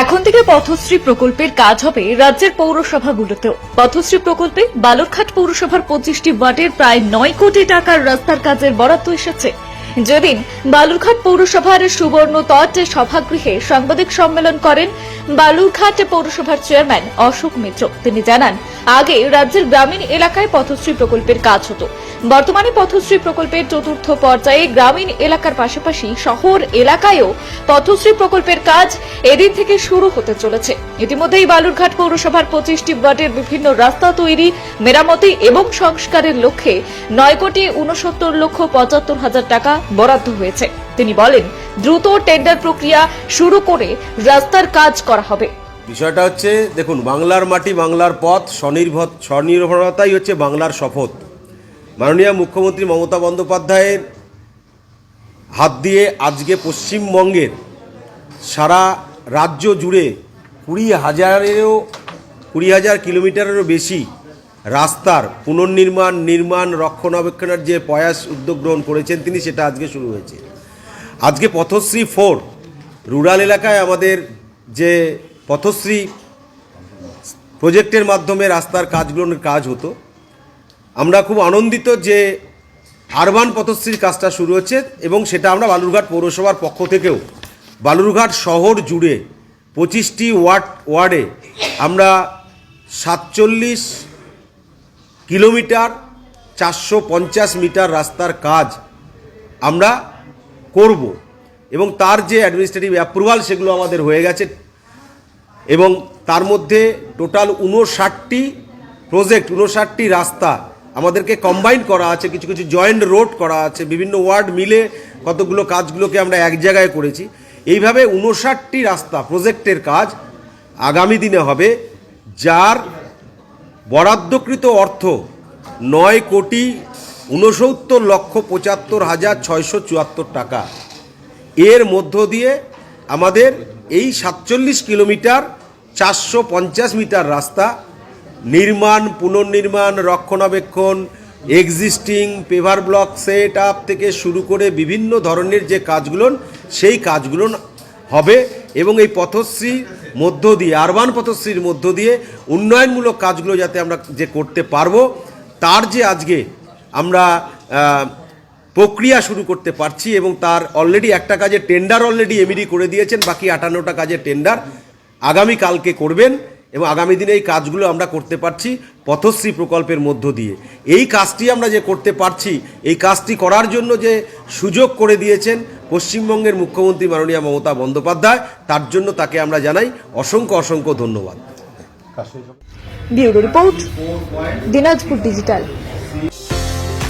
এখন থেকে পথশ্রী প্রকল্পের কাজ হবে রাজ্যের পৌরসভাগুলোতেও পথশ্রী প্রকল্পে বালুরঘাট পৌরসভার পঁচিশটি ওয়ার্ডের প্রায় নয় কোটি টাকার রাস্তার কাজের বরাদ্দ এসেছে। যেদিন বালুরঘাট পৌরসভার সুবর্ণ তট সভাগৃহে সাংবাদিক সম্মেলন করেন বালুরঘাট পৌরসভার চেয়ারম্যান অশোক মিত্র। তিনি জানান আগে রাজ্যের গ্রামীণ এলাকায় পথশ্রী প্রকল্পের কাজ হতো। বর্তমানে পথশ্রী প্রকল্পের চতুর্থ পর্যায়ে গ্রামীণ এলাকার পাশাপাশি শহর এলাকায়ও পথশ্রী প্রকল্পের কাজ এদিন থেকে শুরু হতে চলেছে। ইতিমধ্যেই বালুরঘাট পৌরসভার পঁচিশটি ওয়ার্ডের বিভিন্ন রাস্তা তৈরি, মেরামতি এবং সংস্কারের লক্ষ্যে নয় কোটি উনসত্তর লক্ষ পঁচাত্তর হাজার টাকা বরাদ্দ হয়েছে। তিনি বলেন, দ্রুত টেন্ডার প্রক্রিয়া শুরু করে রাস্তার কাজ করা হবে। বিষয়টা হচ্ছে, দেখুন, বাংলার মাটি বাংলার পথ, স্বনির্ভর স্বনির্ভরতাই হচ্ছে বাংলার শপথ। মাননীয় মুখ্যমন্ত্রী মমতা বন্দ্যোপাধ্যায়ের হাত দিয়ে আজকে পশ্চিমবঙ্গের সারা রাজ্য জুড়ে কুড়ি হাজারেরও কুড়ি হাজার কিলোমিটারেরও বেশি রাস্তার পুনর্নির্মাণ, নির্মাণ, রক্ষণাবেক্ষণের যে প্রয়াস উদ্যোগ গ্রহণ করেছেন তিনি, সেটা আজকে শুরু হয়েছে। আজকে পথশ্রী ফোর, রুরাল এলাকায় আমাদের যে পথশ্রী প্রজেক্টের মাধ্যমে রাস্তার কাজগুলোর কাজ হতো। আমরা খুব আনন্দিত যে আরবান পথশ্রীর কাজটা শুরু হচ্ছে এবং সেটা আমরা বালুরঘাট পৌরসভার পক্ষ থেকেও, বালুরঘাট শহর জুড়ে পঁচিশটি ওয়ার্ড ওয়ার্ডে আমরা সাতচল্লিশ কিলোমিটার চারশো পঞ্চাশ মিটার রাস্তার কাজ আমরা করব এবং তার যে অ্যাডমিনিস্ট্রেটিভ অ্যাপ্রুভাল সেগুলো আমাদের হয়ে গেছে। এবং তার মধ্যে টোটাল উনষাটটি প্রজেক্ট উনষাটটি রাস্তা আমাদেরকে কম্বাইন করা আছে, কিছু কিছু জয়েন্ট রোড করা আছে, বিভিন্ন ওয়ার্ড মিলে কতগুলো কাজগুলোকে আমরা এক জায়গায় করেছি। এইভাবে উনষাটটি রাস্তা প্রজেক্টের কাজ আগামী দিনে হবে, যার বরাদ্দকৃত অর্থ নয় কোটি ঊনসত্তর লক্ষ পঁচাত্তর হাজার ছয়শো চুয়াত্তর টাকা। এর মধ্য দিয়ে আমাদের এই সাতচল্লিশ কিলোমিটার চারশো পঞ্চাশ মিটার রাস্তা, নির্মাণ, পুনর্নির্মাণ, রক্ষণাবেক্ষণ existing paver block set up থেকে শুরু করে বিভিন্ন ধরনের যে কাজগুলো সেই কাজগুলো হবে এবং এই পথশ্রীর মধ্য দিয়ে আরবান পথশ্রীর মধ্য দিয়ে উন্নয়নমূলক কাজগুলো যাতে আমরা যে করতে পারব, তার যে আজকে আমরা প্রক্রিয়া শুরু করতে পারছি এবং তার অলরেডি একটা কাজে টেন্ডার অলরেডি এমিডি করে দিয়েছেন, বাকি আটান্নটা কাজের টেন্ডার আগামী কালকে করবেন এবং আগামী দিনে এই কাজগুলো আমরা করতে পারছি পথশ্রী প্রকল্পের মধ্য দিয়ে। এই কাজটি আমরা যে করতে পারছি, এই কাজটি করার জন্য যে সুযোগ করে দিয়েছেন পশ্চিমবঙ্গের মুখ্যমন্ত্রী মাননীয় মমতা বন্দ্যোপাধ্যায়, তার জন্য তাকে আমরা জানাই অসংখ্য অসংখ্য ধন্যবাদ। Report digital.